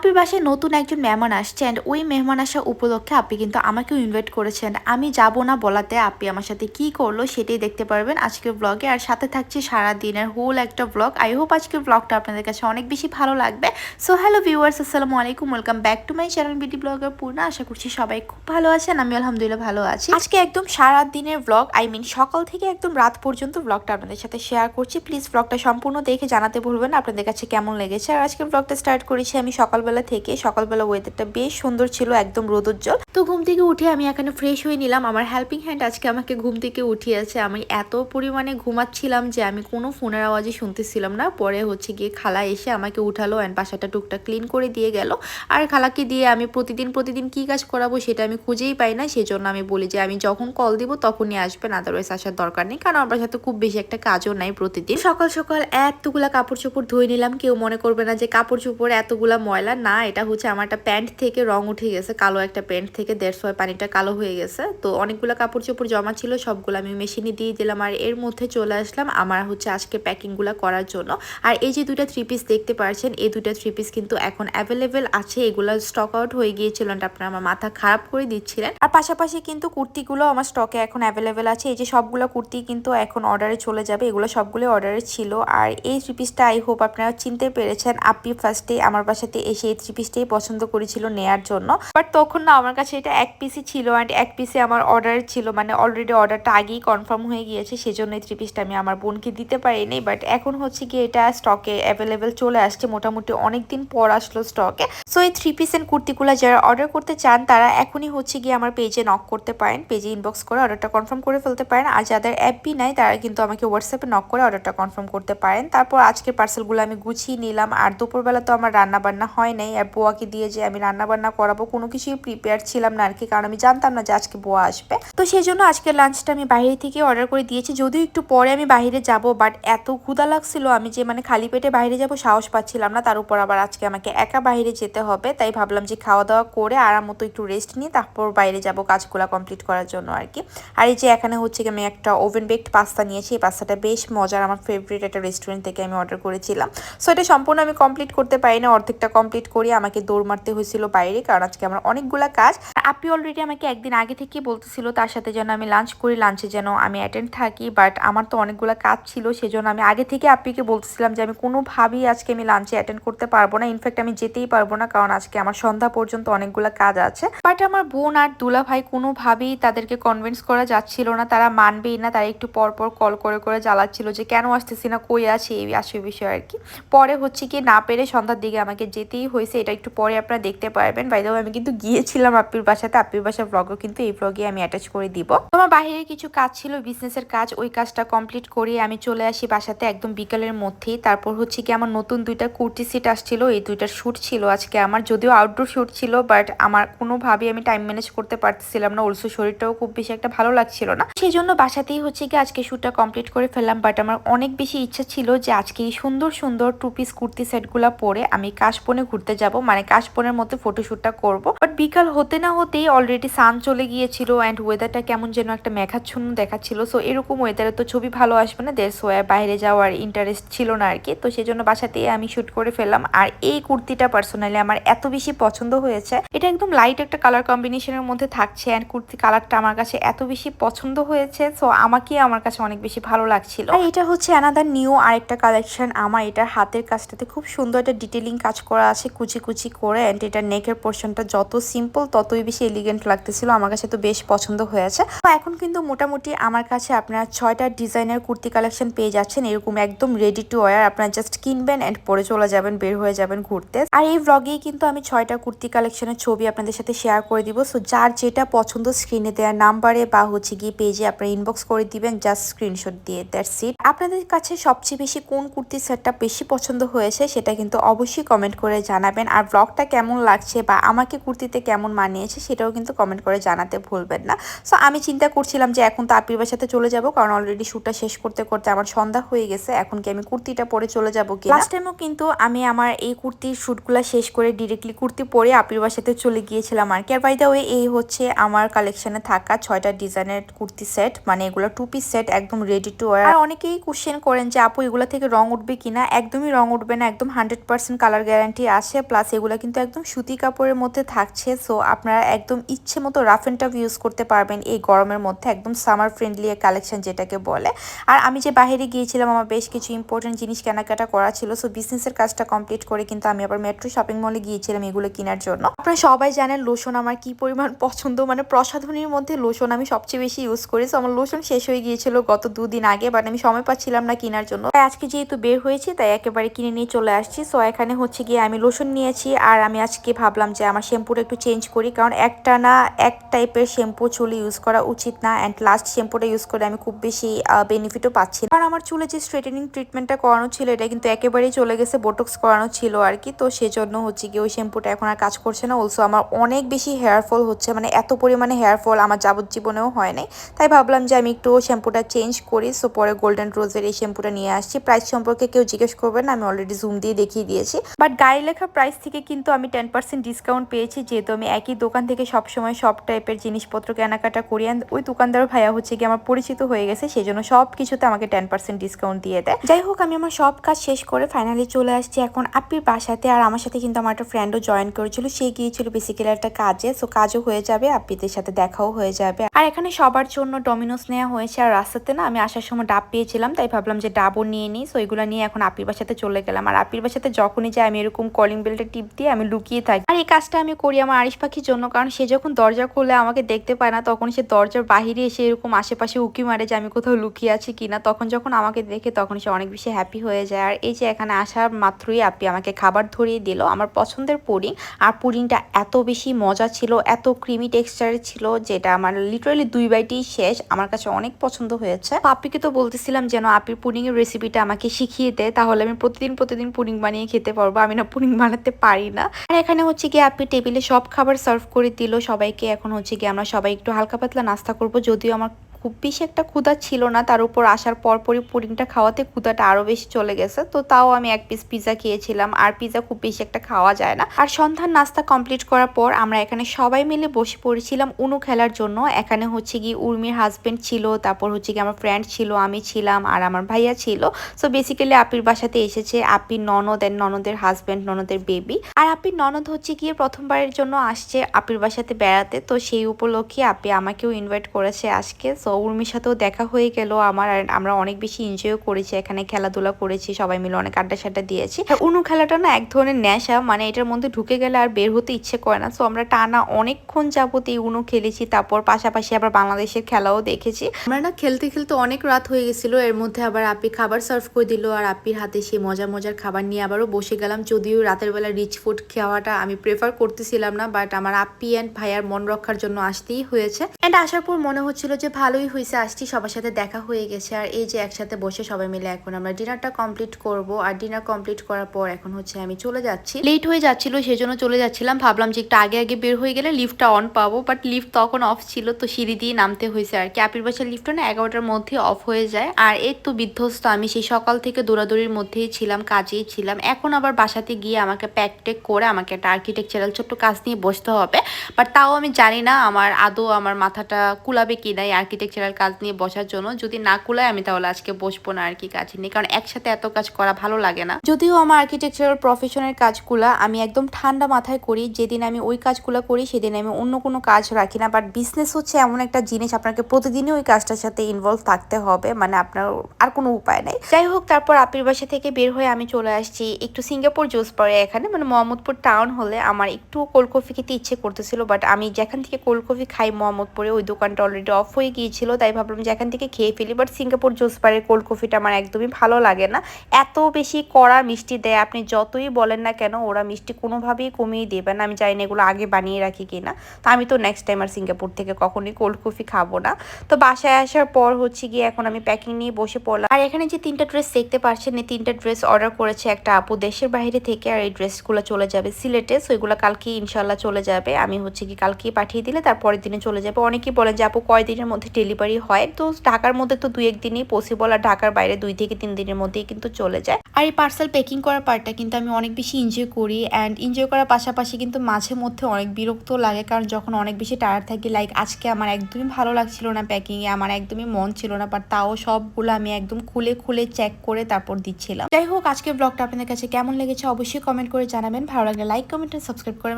আপির বাসায় নতুন একজন মেহমান আসছে অ্যান্ড ওই মেহমান আসা উপলক্ষে আপনি কিন্তু আমাকেও ইনভাইট করেছেন। আমি যাব না বলাতে আপনি আমার সাথে কি করল সেটাই দেখতে পারবেন আজকের ব্লগে আর সাথে থাকছে সারা দিনের হোল একটা ব্লগ আই হোপ আজকের ব্লগটা আপনাদের কাছে অনেক বেশি ভালো লাগবে। সো হ্যালো ভিউয়ার্স আসসালামু আলাইকুম। Welcome back to my channel BD blogger Purna আশা করছি সবাই খুব ভালো আছেন আমি আলহামদুলিল্লাহ ভালো আছি। আজকে একদম সারা দিনের ব্লগ আই মিন সকাল থেকে একদম রাত পর্যন্ত ব্লগটা আপনাদের সাথে শেয়ার করছি। প্লিজ ব্লগটা সম্পূর্ণ দেখে জানাতে ভুলবেন আপনাদের কাছে কেমন লেগেছে? আর আজকের ব্লগটা স্টার্ট করেছি আমি সকালবেলা থেকে সকালবেলা ওয়েদারটা বেশ সুন্দর ছিল, একদম রোদোজ্জ্বল তো ঘুম থেকে উঠে আমি এখানে ফ্রেশ হয়ে নিলাম। আমার হেল্পিং হ্যান্ড আজকে আমাকে ঘুম থেকে উঠিয়েছে। আমি এত পরিমাণে ঘুমাচ্ছিলাম যে আমি কোনো ফোনের আওয়াজই শুনতেছিলাম না। পরে হচ্ছে গিয়ে খালা এসে আমাকে উঠালো অ্যান্ড বাসাটা টুকটা ক্লিন করে দিয়ে গেল। আর খালাকে দিয়ে আমি প্রতিদিন প্রতিদিন কি কাজ করাবো সেটা আমি খুঁজেই পাই না। সেজন্য আমি বলি যে আমি যখন কল দিব তখনই আসবেন। আদারওয়াইজ আসার দরকার নেই। কারণ আমার সাথে খুব বেশি একটা কাজও নাই প্রতিদিন। সকাল সকাল এতগুলা কাপড় চোপড় ধুয়ে নিলাম। কেউ মনে করবে না যে কাপড় চোপড় এতগুলা ময়লা না, এটা হচ্ছে আমার একটা প্যান্ট থেকে রং উঠে গেছে, কালো একটা প্যান্ট থেকে দেড়শো পানিটা কালো হয়ে গেছে। তো অনেকগুলো কাপড় চোপড় জমা ছিল, সবগুলো আমি মেশিনে দিয়ে দিলাম আর এর মধ্যে চলে আসলাম আমার হচ্ছে আজকে প্যাকিংগুলো করার জন্য। আর এই যে দুইটা থ্রি পিস দেখতে পাচ্ছেন এই দুইটা থ্রি পিস কিন্তু এখন অ্যাভেলেবেল আছে, এগুলো স্টক আউট হয়ে গিয়েছিল আপনারা আমার মাথা খারাপ করে দিচ্ছিলেন। আর পাশাপাশি কিন্তু কুর্তিগুলো আমার স্টকে এখন অ্যাভেলেবেল আছে, এই যে সবগুলো কুর্তি কিন্তু এখন অর্ডারে চলে যাবে, এগুলো সবগুলো অর্ডারে ছিল। আর এই থ্রি পিসটা আই হোপ আপনারা চিনতে পেরেছেন, আপনি ফার্স্টে আমার বাসাতে এসে এই থ্রি পিসটাই পছন্দ করেছিল নেয়ার জন্য। বাট তখন না, আমার কাছে এটা এক পিসই ছিল অ্যান্ড এক পিসে আমার অর্ডার ছিল। মানে অলরেডি অর্ডারটা আগেই কনফার্ম হয়ে গিয়েছে, সেজন্য এই থ্রি পিসটা আমি আমার বোনকে দিতে পারিনি। বাট এখন হচ্ছে কি এটা স্টকে অ্যাভেলেবেল চলে আসছে, মোটামুটি অনেক দিন পর আসলো স্টকে সো এই থ্রি পিস এন্ড কুর্তিগুলো যারা অর্ডার করতে চান, তারা এখনই হচ্ছে গিয়ে আমার পেজে নক করতে পারেন। পেজে ইনবক্স করে অর্ডারটা কনফার্ম করে ফেলতে পারেন। আর যাদের অ্যাপই নাই, তারা কিন্তু আমাকে হোয়াটসঅ্যাপে নক করে অর্ডারটা কনফার্ম করতে পারেন। তারপর আজকের পার্সেলগুলো আমি গুছিয়ে নিলাম। আর দুপুরবেলা তো আমার রান্না বান্না হয় নাই আর বোয়াকে দিয়ে যে আমি রান্না বান্না করাবো, কোনো কিছুই প্রিপেয়ার ছিলাম না আর কি কারণ আমি জানতাম না যে আজকে বোয়া আসবে। তো সেই জন্য আজকে লাঞ্চটা আমি বাইরে থেকে অর্ডার করে দিয়েছি। যদিও একটু পরে আমি বাইরে যাব বাট এত ক্ষুদা লাগছিল আমি যে মানে খালি পেটে বাইরে যাব সাহস পাচ্ছিলাম না। তার উপর আবার আজকে আমাকে একা বাইরে যেতে হবে, তাই ভাবলাম যে খাওয়া দাওয়া করে আরাম মতো একটু রেস্ট নিয়ে তারপর বাইরে যাব কাজগুলো কমপ্লিট করার জন্য আর কি আর এই যে এখানে হচ্ছে আমি একটা ওভেন বেকড পাস্তা নিয়েছি। এই পাস্তাটা বেশ মজার, আমার ফেভারিট একটা রেস্টুরেন্ট থেকে আমি অর্ডার করেছিলাম। সো এটা সম্পূর্ণ আমি কমপ্লিট করতে পারি না অর্ধেকটা কমপ্লিট করি আমাকে দৌড় মারতে হয়েছিল বাইরে, কারণ আজকে আমার অনেকগুলো কাজ। আপনি অলরেডি আমাকে একদিন আগে থেকে বলতেছিল, তার সাথে যেন আমি লাঞ্চ করি লাঞ্চে যেন আমি অ্যাটেন্ড থাকি বাট আমার তো অনেকগুলো কাজ ছিল, সেজন্য আমি আগে থেকে আপ্পিকে বলতেছিলাম যে আমি কোনোভাবেই আজকে আমি লাঞ্চে অ্যাটেন্ড করতে পারব না ইনফ্যাক্ট আমি যেতেই পারব না, কারণ আজকে আমার সন্ধ্যা পর্যন্ত অনেকগুলো কাজ আছে। বাট আমার বোন আর দুলা ভাই কোনোভাবেই তাদেরকে কনভিন্স করা যাচ্ছিল না, তারা মানবেই না, তারা একটু পর পর কল করে করে জ্বালাচ্ছিল যে কেন আসতেছি না, কই আছে, এই আসে বিষয় আর কি। পরে হচ্ছে কি না পেরে সন্ধ্যার দিকে আমাকে যেতেই হয়েছে এটা একটু পরে আপনারা দেখতে পারবেন। বাইরে আমি কিন্তু গিয়েছিলাম আপির বাসাতে। আপির বাসার ব্লগও কিন্তু এই ব্লগে আমি অ্যাটাচ করে দিব। তোমার বাইরে কিছু কাজ ছিল বিজনেসের কাজ, ওই কাজটা কমপ্লিট করে আমি চলে আসি বাসাতে একদম বিকালের মধ্যেই। তারপর হচ্ছে কি আমার নতুন দুইটা কুর্তি সেট আসছিল, এই দুইটার শ্যুট ছিল আজকে আমার। যদিও আউটডোর শ্যুট ছিল বাট আমার কোনোভাবেই আমি টাইম ম্যানেজ করতে পারতেছিলাম না। অলসো শরীরটাও খুব বেশি একটা ভালো লাগছিল না। সেই জন্য বাসাতেই হচ্ছে কি আজকে শ্যুটটা কমপ্লিট করে ফেললাম বাট আমার অনেক বেশি ইচ্ছা ছিল যে আজকে এই সুন্দর সুন্দর টু পিস কুর্তি সেটগুলো পরে আমি কাশবনে ঘুরতে যাব। মানে কাশবনের মধ্যে ফটোশ্যুটটা করব। বাট বিকাল হতে না হতেই অলরেডি সান চলে গিয়েছিল অ্যান্ড ওয়েদারটা কেমন যেন একটা মেঘাচ্ছন্ন দেখাচ্ছিল। সো এরকম ওয়েদারে তো ছবি ভালো আসবে না। দেড় সোয়া বাইরে যাওয়ার ইন্টারেস্ট ছিল না আর কি। তো সেই জন্য বাসাতেই আমি শ্যুট করে ফেললাম। আর এই কুর্তিটা পার্সোনালি আমার এত বেশি পছন্দ হয়েছে। এটা একদম লাইট একটা কালার কম্বিনেশনের মধ্যে থাকছে অ্যান্ড কুর্তি কালারটা আমার কাছে এত বেশি পছন্দ হয়েছে। সো আমাকে আমার কাছে অনেক বেশি ভালো লাগছিল। আর এটা হচ্ছে অ্যানাদার নিউ আরেকটা কালেকশন আমার এটার হাতের কাজটাতে খুব সুন্দর একটা ডিটেলিং কাজ করা আছে। কুচি কুচি করে অ্যান্ড এটার নেকের পোর্শনটা যত সিম্পল ততই বেশি এলিগেন্ট লাগতেছিল। আমার কাছে তো বেশ পছন্দ হয়েছে। তো এখন কিন্তু মোটামুটি আমার কাছে আপনারা ছয়টা ডিজাইনের কুর্তি কালেকশন পেয়ে যাচ্ছেন। এরকম একদম রেডি টু ওয়ার আপনারা জাস্ট কিনবেন অ্যান্ড পরে চলে যাবেন, বের হয়ে যাবেন ঘুরতে। আর এই ব্লগেই কিন্তু আমি ছয়টা কুর্তি কালেকশনের ছবি আপনাদের সাথে শেয়ার করে দিব। সো যার যেটা পছন্দ স্ক্রিনে দেওয়ার নাম্বারে বা হচ্ছে গিয়ে পেজে আপনারা ইনবক্স করে দিবেন জাস্ট স্ক্রিনশট দিয়ে দ্যাটস ইট আপনাদের কাছে সবচেয়ে বেশি কোন কুর্তি সেটটা বেশি পছন্দ হয়েছে, সেটা কিন্তু অবশ্যই কমেন্ট করে জানাবেন। আর ব্লগটা কেমন লাগছে বা আমাকে কুর্তিতে কেমন মানিয়েছে সেটাও কিন্তু কমেন্ট করে জানাতে ভুলবেন না। সো আমি চিন্তা করছিলাম যে এখন তো আপির বাসাতে চলে যাব কারণ অলরেডি শ্যুটটা শেষ করতে করতে আমার সন্ধ্যা হয়ে গেছে। এখন কি আমি কুর্তিটা পরে চলে যাব কি লাস্ট টাইমও কিন্তু আমি আমার এই কুর্তির শ্যুটগুলো শেষ করে ডিরেক্টলি কুর্তি পরে আপির বাসাতে চলে গিয়েছিলাম আর কি। আর বাই দ্য ওয়ে এই হচ্ছে আমার কালেকশনে থাকা ছয়টা ডিজাইনের কুর্তি সেট মানে এগুলো টু পিস সেট একদম রেডি টু ওয়ার আর অনেকেই কোশ্চেন করেন যে, আপু, এগুলো থেকে রং উঠবে কিনা? একদমই রং উঠবে না, একদম হান্ড্রেড পার্সেন্ট কালার গ্যারান্টি আছে। আসছে প্লাস এগুলো কিন্তু একদম সুতি কাপড়ের মধ্যে থাকছে সো আপনারা একদম ইচ্ছে মতো রাফ অ্যান্ড টাফ ইউজ করতে পারবেন এই গরমের মধ্যে, একদম সামার ফ্রেন্ডলি কালেকশন যেটাকে বলে। আর আমি যে বাইরে গিয়েছিলাম, আমার বেশ কিছু ইম্পর্টেন্ট জিনিস কেনাকাটা করা ছিল সো বিজনেসের কাজটা কমপ্লিট করে কিন্তু আমি আবার মেট্রো শপিং মলে গিয়েছিলাম এগুলো কেনার জন্য। আপনারা সবাই জানেন লোশন আমার কি পরিমাণ পছন্দ মানে প্রসাধনীর মধ্যে লোশন আমি সবচেয়ে বেশি ইউজ করি সো আমার লোশন শেষ হয়ে গিয়েছিল গত দুদিন আগে বাট আমি সময় পাচ্ছিলাম না কেনার জন্য। তাই আজকে যেহেতু বের হয়েছি, তাই একেবারে কিনে নিয়ে চলে আসছি সো এখানে হচ্ছে গিয়ে আমি লোশন নিয়েছি আর আমি আজকে ভাবলাম যে আমার শ্যাম্পুটা একটু চেঞ্জ করি, কারণ একটা না এক টাইপের শ্যাম্পু চুলে ইউজ করা উচিত না অ্যান্ড লাস্ট শ্যাম্পুটা ইউজ করে আমি খুব বেশি বেনিফিটও পাচ্ছি। কারণ আমার চুলে যে স্ট্রেটেনিং ট্রিটমেন্টটা করানো ছিল এটা কিন্তু একেবারেই চলে গেছে বোটক্স করানো ছিল আর কি। তো সেজন্য হচ্ছে কি ওই শ্যাম্পুটা এখন আর কাজ করছে না। অলসো আমার অনেক বেশি হেয়ার ফল হচ্ছে মানে এত পরিমাণে হেয়ার ফল আমার যাবজ্জীবনেও হয় নাই। তাই ভাবলাম যে আমি একটু শ্যাম্পুটা চেঞ্জ করি। সো পরে গোল্ডেন রোজের এই শ্যাম্পুটা নিয়ে আসছি। প্রাইস সম্পর্কে কেউ জিজ্ঞেস করবে না, আমি অলরেডি জুম দিয়ে দেখিয়ে দিয়েছি। বাট গায়ে লেখা প্রাইস থেকে কিন্তু আমি টেন পার্সেন্ট ডিসকাউন্ট পেয়েছি, যেহেতু আমি একই দোকান থেকে সবসময় সব টাইপের জিনিসপত্র কেনাকাটা করি। And ওই দোকানদার ভাইয়া হচ্ছে কি আমার পরিচিত হয়ে গেছে সেই জন্য সব কিছুতে আমাকে টেন পার্সেন্ট ডিসকাউন্ট দিয়ে দেয়। যাই হোক, আমি আমার সব কাজ শেষ করে ফাইনালি চলে আসছি এখন আপির বাসাতে, আর আমার সাথে কিন্তু আমার একটা ফ্রেন্ডও জয়েন করেছিল, সে গিয়েছিল বেসিক্যালি একটা কাজে সো কাজও হয়ে যাবে, আপিদের সাথে দেখাও হয়ে যাবে। আর এখানে সবার জন্য ডমিনোস নেওয়া হয়েছে, আর রাস্তাতে না আমি আসার সময় ডাব পেয়েছিলাম, তাই ভাবলাম যে ডাবও নিয়ে নিই সো এগুলো নিয়ে এখন আপির বাসাতে চলে গেলাম। আর আপির বাসাতে যখনই যাই আমি এরকম কলিং বেলটা টিপ দিয়ে আমি লুকিয়ে থাকি। আর এই কাজটা আমি করি আমার আরিশ পাখির জন্য, কারণ সে যখন দরজা খুলে আমাকে দেখতে পায় না, তখন সে দরজার বাহিরে এসে এরকম আশেপাশে উকি মারে যে আমি কোথাও লুকিয়ে আছি কিনা। তখন যখন আমাকে দেখে, তখন সে অনেক বেশি হ্যাপি হয়ে যায়। আর এই যে এখানে আসার মাত্রই আপি আমাকে খাবার ধরিয়ে দিল। আমার পছন্দের পুডিং। আর পুডিংটা এত বেশি মজা ছিল, এত ক্রিমি টেক্সচারের ছিল, যেটা আমার লিটারালি দুই বাইটি শেষ। আমার কাছে অনেক পছন্দ হয়েছে। আপিকে তো বলতেছিলাম যেন আপির পুডিং এর রেসিপিটা আমাকে শিখিয়ে দেয়, তাহলে আমি প্রতিদিন প্রতিদিন পুডিং বানিয়ে খেতে পারব। আমি না পুডিং বানাতে পারি না। আর এখানে হচ্ছে গিয়ে আপনি টেবিলে সব খাবার সার্ভ করে দিল সবাইকে। এখন হচ্ছে গিয়ে আমরা সবাই একটু হালকা পাতলা নাস্তা করব। যদিও আমার খুব বেশি একটা ক্ষুধা ছিল না। তার উপর আসার পরপরই পুডিংটা খাওয়াতে ক্ষুধাটা আরও বেশি চলে গেছে। তো তাও আমি এক পিস পিজা খেয়েছিলাম। আর পিজা খুব বেশি একটা খাওয়া যায় না। আর সন্ধ্যার নাস্তা কমপ্লিট করার পর আমরা এখানে সবাই মিলে বসে পড়েছিলাম উনু খেলার জন্য। এখানে হচ্ছে কি উর্মির হাজবেন্ড ছিল, তারপর হচ্ছে কি আমার ফ্রেন্ড ছিল, আমি ছিলাম আর আমার ভাইয়া ছিল। সো বেসিক্যালি আপির বাসাতে এসেছে আপির ননদ এর ননদের হাজবেন্ড ননদের বেবি আর আপির ননদ হচ্ছে গিয়ে প্রথমবারের জন্য আসছে আপির বাসাতে বেড়াতে। তো সেই উপলক্ষে আপি আমাকেও ইনভাইট করেছে আজকে। সো উর্মির সাথেও দেখা হয়ে গেল। আমার আর আমরা অনেক বেশি এনজয়ও করেছি, এখানে খেলাধুলা করেছি, সবাই মিলে অনেক আড্ডা সাড্ডা দিয়েছি উনু খেলাটা না এক ধরনের নেশা মানে এটার মধ্যে ঢুকে গেলে আর বের হতে ইচ্ছে করে না। সো আমরা টানা অনেকক্ষণ যাবত এই উনু খেলেছি, তারপর পাশাপাশি আবার বাংলাদেশের খেলাও দেখেছি। আমরা না খেলতে খেলতে অনেক রাত হয়ে গেছিল, এর মধ্যে আবার আপি খাবার সার্ভ করে দিল, আর আপির হাতে সে মজার মজার খাবার নিয়ে আবারও বসে গেলাম। যদিও রাতের বেলা রিচ ফুড খাওয়াটা আমি প্রেফার করতেছিলাম না বাট আমার আপি অ্যান্ড ভাইয়ার মন রক্ষার জন্য আসতেই হয়েছে। অ্যান্ড আসার পর মনে হচ্ছিল যে ভালোই হয়েছে আসছি সবার সাথে দেখা হয়ে গেছে। আর এই যে একসাথে বসে সবাই মিলে এখন আমরা ডিনারটা কমপ্লিট করব। আর ডিনার কমপ্লিট করার পর এখন হচ্ছে আমি চলে যাচ্ছি। লেট হয়ে যাচ্ছিল, সেজন্য চলে যাচ্ছিলাম। ভাবলাম যে একটু আগে আগে বের হয়ে গেলে লিফটটা অন পাবো বাট লিফট তখন অফ ছিল, তো সিঁড়ি দিয়ে নামতে হয়েছে আর কি। আপির বাসার লিফটটা না এগারোটার মধ্যে অফ হয়ে যায়। আর এর তো বিধ্বস্ত, আমি সেই সকাল থেকে দৌড়াদৌড়ির মধ্যেই ছিলাম, কাজেই ছিলাম। এখন আবার বাসাতে গিয়ে আমাকে প্যাক টেক করে আমাকে একটা আর্কিটেকচারাল ছোট্ট কাজ নিয়ে বসতে হবে। বাট তাও আমি জানি না, আমার আদৌ আমার মাথাটা কুলাবে কি না এই আর্কিটেকচারাল কাজ নিয়ে বসার জন্য যদি না কুলায় আমি তাহলে আজকে বসবো না আর কি কাজ নিয়ে। কারণ একসাথে এত কাজ করা ভালো লাগে না। যদিও আমার আর্কিটেকচারাল প্রফেশনের কাজগুলা আমি একদম ঠান্ডা মাথায় করি, যেদিন আমি ওই কাজগুলো করি সেদিন আমি অন্য কোনো কাজ রাখি না। বাট বিজনেস হচ্ছে এমন একটা জিনিস, আপনাকে প্রতিদিনই ওই কাজটার সাথে ইনভলভ থাকতে হবে মানে আপনার আর কোনো উপায় নেই। যাই হোক, তারপর আপির বাসা থেকে বের হয়ে আমি চলে আসছি একটু সিঙ্গাপুর জুস পরে এখানে মানে মোহাম্মদপুর টাউন হলে। আমার একটু কোল্ড কফি খেতে ইচ্ছে করতেছিল বাট আমি যেখান থেকে কোল্ড কফি খাই মোহাম্মদপুরে, ওই দোকানটা অলরেডি অফ হয়ে গিয়েছিল তাই ভাবলাম যে এখান থেকে খেয়ে ফেলি। বাট সিঙ্গাপুর জুস বারের কোল্ড কফিটা আমার একদমই ভালো লাগে না। এত বেশি কড়া মিষ্টি দেয়, আপনি যতই বলেন না কেন, ওরা মিষ্টি কোনোভাবেই কমিয়ে দেবে না। আমি জানি না এগুলো আগে বানিয়ে রাখি কিনা। তো আমি তো নেক্সট টাইম আর সিঙ্গাপুর থেকে কখনোই কোল্ড কফি খাব না। তো বাসায় আসার পর হচ্ছে গিয়ে এখন আমি প্যাকিং নিয়ে বসে পড়লাম। আর এখানে যে তিনটা ড্রেস দেখতে পাচ্ছেন, এই তিনটা ড্রেস অর্ডার করেছে একটা আপু দেশের বাইরে থেকে, আর এই ড্রেসগুলো চলে যাবে সিলেটে। সো এগুলো কালকে ইনশাল্লাহ চলে যাবে। আমি হচ্ছে কি কালকেই পাঠিয়ে দিলে তারপরের দিনে চলে যাবে। অনেকেই বলেন যে, আপু, কয়দিনের মধ্যে ডেলিভারি হয়। তো ঢাকার মধ্যে তো দুই একদিনই পসিবল আর ঢাকার বাইরে দুই থেকে তিন দিনের মধ্যেই কিন্তু চলে যায়। আর এই পার্সেল প্যাকিং করার পার্টটা কিন্তু আমি অনেক বেশি এনজয় করি অ্যান্ড এনজয় করার পাশাপাশি কিন্তু মাঝে মধ্যে অনেক বিরক্ত লাগে কারণ যখন অনেক বেশি টায়ার থাকি লাইক আজকে আমার একদমই ভালো লাগছিল না প্যাকিংয়ে আমার একদমই মন ছিল না বাট তাও সবগুলো আমি একদম খুলে খুলে চেক করে তারপর দিচ্ছিলাম। যাই হোক, আজকের ব্লগটা আপনাদের কাছে কেমন লেগেছে অবশ্যই কমেন্ট করে জানাবেন। ভালো লাগলে লাইক কমেন্ট সাবস্ক্রাইব করে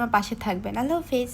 আমার পাশে থাকবেন। আল্লাহ হাফেজ।